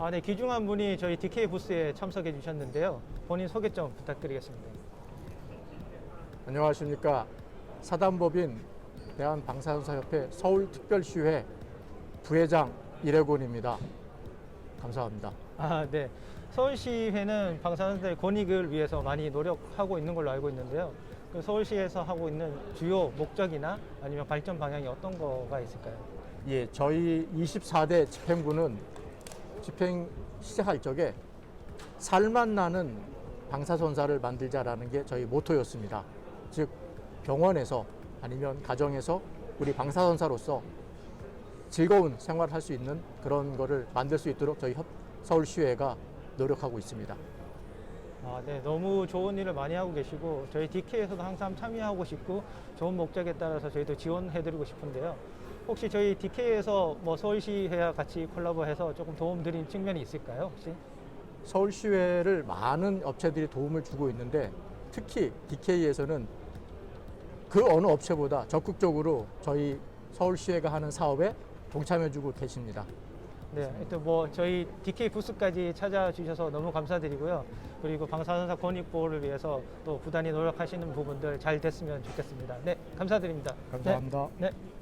아, 네, 귀중한 분이 저희 DK 부스에 참석해 주셨는데요. 본인 소개 좀 부탁드리겠습니다. 안녕하십니까. 사단법인 대한방사선사협회 서울특별시회 부회장 이래곤입니다. 감사합니다. 아, 네. 서울시회는 방사선사의 권익을 위해서 많이 노력하고 있는 걸로 알고 있는데요. 그 서울시에서 하고 있는 주요 목적이나 아니면 발전 방향이 어떤 거가 있을까요? 예, 저희 24대 집행부는 집행 시작할 적에 살만 나는 방사선사를 만들자라는 게 저희 모토였습니다. 즉 병원에서 아니면 가정에서 우리 방사선사로서 즐거운 생활을 할 수 있는 그런 거를 만들 수 있도록 저희 협- 서울시회가 노력하고 있습니다. 아, 네. 너무 좋은 일을 많이 하고 계시고 저희 DK에서도 항상 참여하고 싶고 좋은 목적에 따라서 저희도 지원해 드리고 싶은데요. 혹시 저희 DK에서 뭐 서울시회와 같이 콜라보해서 조금 도움 드린 측면이 있을까요? 혹시? 서울시회를 많은 업체들이 도움을 주고 있는데 특히 DK에서는 그 어느 업체보다 적극적으로 저희 서울시회가 하는 사업에 동참해주고 계십니다. 네, 하여튼 뭐 저희 DK 부스까지 찾아주셔서 너무 감사드리고요. 그리고 방사선사 권익 보호를 위해서 또 부단히 노력하시는 부분들 잘 됐으면 좋겠습니다. 네, 감사드립니다. 감사합니다. 네. 네.